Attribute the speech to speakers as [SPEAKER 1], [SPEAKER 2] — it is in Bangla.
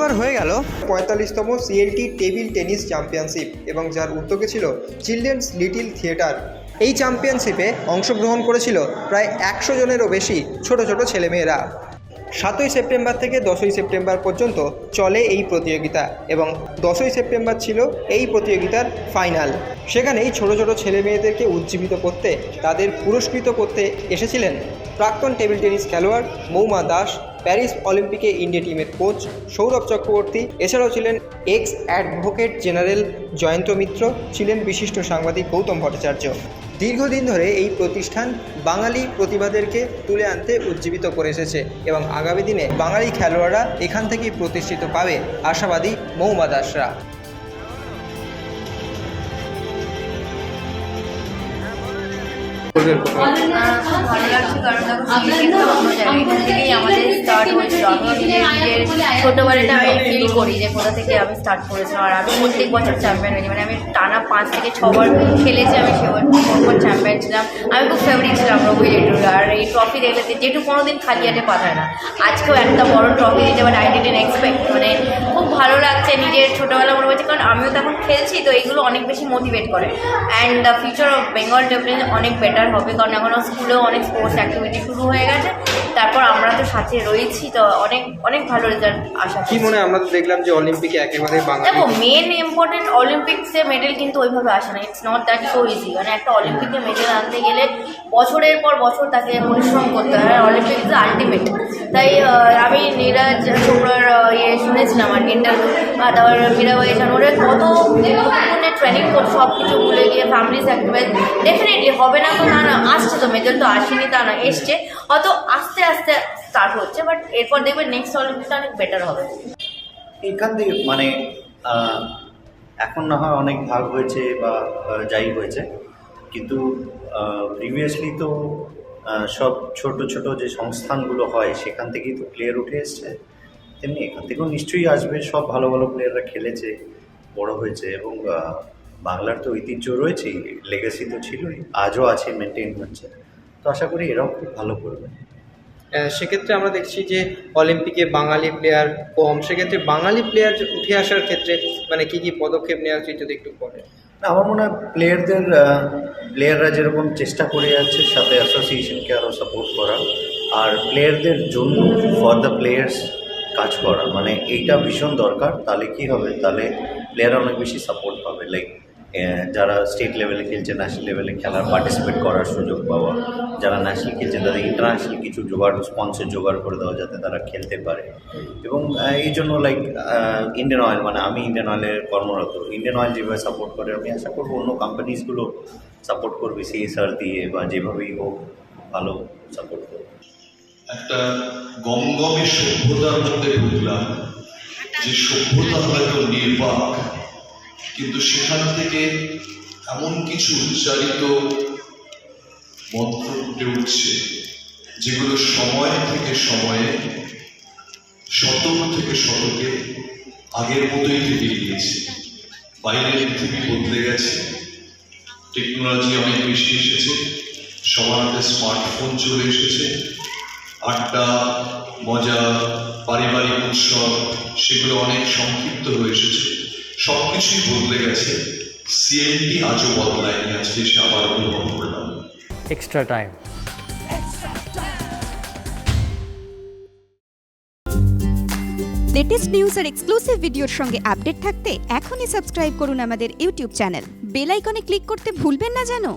[SPEAKER 1] গেল পঁয়তাল্লিশতম সিএলটি টেবিল টেনিস চ্যাম্পিয়নশিপ এবং যার উদ্যোগে ছিল চিলড্রেন্স লিটিল থিয়েটার। এই চ্যাম্পিয়নশিপে অংশগ্রহণ করেছিল প্রায় একশো জনেরও বেশি ছোট ছোট ছেলেমেয়েরা। সাতই সেপ্টেম্বর থেকে দশই সেপ্টেম্বর পর্যন্ত চলে এই প্রতিযোগিতা এবং দশই সেপ্টেম্বর ছিল এই প্রতিযোগিতার ফাইনাল। সেখানেই ছোট ছোট ছেলে মেয়েদেরকে উজ্জীবিত করতে, তাদের পুরস্কৃত করতে এসেছিলেন প্রাক্তন টেবিল টেনিস খেলোয়াড় মৌমা দাস প্যারিস অলিম্পিকে ইন্ডিয়া টিমের কোচ সৌরভ চক্রবর্তী। এছাড়াও ছিলেন ex advocate general Jayanta Mitra, ছিলেন বিশিষ্ট সাংবাদিক গৌতম ভট্টাচার্য। দীর্ঘদিন ধরে এই প্রতিষ্ঠান বাঙালি প্রতিভাদেরকে তুলে আনতে উজ্জীবিত করে এসেছে এবং আগামী দিনে বাঙালি খেলোয়াড়রা এখান থেকেই প্রতিষ্ঠিত পাবে, আশাবাদী মৌমা দাসরা।
[SPEAKER 2] ভালো লাগছে কারণ থেকেই আমাদের স্টার্ট হয়েছিল। আমিও নিজের ছোটোবেলাটা আমি ফিল করি যে কোথা থেকে আমি স্টার্ট করেছিলাম। আর আমি প্রত্যেক বছর চ্যাম্পিয়ন হয়েছি মানে আমি টানা পাঁচ থেকে ছবার খেলেছি আমি, সেবার চ্যাম্পিয়ন ছিলাম। আমি খুব ফেভারিট ছিলাম রবি রেডুর আর এই ট্রফি দেখলে যেটু কোনো দিন খালি হাতে পাঠায় না। আজকেও একটা বড় ট্রফি দিতে বাট আই ডিডেন্ট এক্সপেক্ট মানে খুব ভালো লাগছে নিজের ছোটোবেলা মনে হচ্ছে কারণ আমিও তখন খেলছি, তো এগুলো অনেক বেশি মোটিভেট করে। And the future of Bengal table অনেক বেটার হবে কারণ এখনও স্কুলেও অনেক স্পোর্টস অ্যাক্টিভিটি শুরু হয়ে গেছে। তারপর আমরা তো সাথে রয়েছি তো অনেক অনেক ভালো রেজাল্ট আশা
[SPEAKER 1] কি মনে আমরা তো দেখলাম যে অলিম্পিকে একেবারে
[SPEAKER 2] দেখো মেন ইম্পর্টেন্ট অলিম্পিক্সে মেডেল কিন্তু ওইভাবে আসে না। It's not that so easy মানে একটা অলিম্পিকে মেডেল আনতে গেলে বছরের পর বছর তাকে পরিশ্রম করতে হয়। আর অলিম্পিক ইজ আলটিমেট তাই আমি নীরাজ চোপড়ার ইয়ে শুনেছিলাম আর ইন্টারভিউ তারপর মীরাবাই ওরা কত ট্রেনিং করছে সব কিছু ভুলে গিয়ে ফ্যামিলি স্যাক্রিফাইস ডেফিনেটলি হবে না তো আসছে তো মেডেল তো আসেনি, তা না, এসছে। হয়তো আস্তে আস্তে স্টার্ট হচ্ছে বাট এরপর দেখবে নেক্সট অলিম্পিকটা অনেক বেটার হবে।
[SPEAKER 3] এখান থেকে মানে এখন না হয় অনেক ভাগ হয়েছে বা যাই হয়েছে, কিন্তু প্রিভিয়াসলি তো সব ছোট ছোট যে সংস্থানগুলো হয়, সেখান থেকেই তো প্লেয়ার উঠে এসছে। তেমনি এখান থেকেও নিশ্চয়ই আসবে, সব ভালো ভালো প্লেয়াররা খেলেছে, বড় হয়েছে, এবং বাংলার তো ঐতিহ্য রয়েছেই লেগেসি তো ছিলই আজও আছে মেনটেন হচ্ছে। তো আশা করি এরাও খুব ভালো করবে।
[SPEAKER 1] সেক্ষেত্রে আমরা দেখছি যে অলিম্পিকে বাঙালি প্লেয়ার কম। সেক্ষেত্রে বাঙালি প্লেয়ার উঠে আসার ক্ষেত্রে মানে কি কি পদক্ষেপ নেওয়া উচিত যদি একটু বলেন?
[SPEAKER 3] না আমার মনে হয় প্লেয়ারদের প্লেয়াররা যেরকম চেষ্টা করে যাচ্ছে সাথে অ্যাসোসিয়েশনকে আরও সাপোর্ট করা আর প্লেয়ারদের জন্য ফর দ্য প্লেয়ার্স কাজ করা। মানে এইটা ভীষণ দরকার তাহলে কি হবে? তাহলে প্লেয়াররা অনেক বেশি সাপোর্ট পাবে। লাইক যারা স্টেট লেভেলে খেলছে ন্যাশনাল লেভেলে খেলার পার্টিসিপেট করার সুযোগ পাওয়া, যারা ন্যাশনাল খেলছে, তাদের ইন্টারন্যাশনাল কিছু জোগাড় স্পন্সর জোগাড় করে দেওয়া যাতে তারা খেলতে পারে। এবং এই জন্য লাইক ইন্ডিয়ান অয়েল মানে আমি ইন্ডিয়ান অয়েলের কর্মরত। ইন্ডিয়ান অয়েল যেভাবে সাপোর্ট করে, আমি আশা করব অন্য কোম্পানিজগুলো সাপোর্ট করবে সিএসআর দিয়ে বা যেভাবেই হোক, ভালো সাপোর্ট করবে।
[SPEAKER 4] একটা গমগমে সভ্যতার মধ্যে ঢুকলাম, যে সভ্যতা হয়তো নির্বাক কিন্তু সেখান থেকে এমন কিছু উচ্চারিত মন্ত্র ফুটে উঠছে, যেগুলো সময় থেকে সময়ে, শতক থেকে শতকে আগের মতোই থেকে গিয়েছে। বাইরের পৃথিবী বদলে গেছে। টেকনোলজি অনেক বেশি এসেছে। সবার হাতে স্মার্টফোন চলে এসেছে। আড্ডা, মজা, পারিবারিক উৎসব, সেগুলো অনেক সংক্ষিপ্ত হয়ে এসেছে। সব কিছুই বদলে গেছে। সিএমটি আজও বদলায়নি আজকে সে আবার অনুভব করলাম।
[SPEAKER 5] এক্সট্রা টাইম
[SPEAKER 6] লেটেস্ট নিউজ আর এক্সক্লুসিভ ভিডিওর সঙ্গে আপডেট থাকতে এখনই সাবস্ক্রাইব করুন আমাদের ইউটিউব চ্যানেল বেল আইকনে ক্লিক করতে ভুলবেন না জানো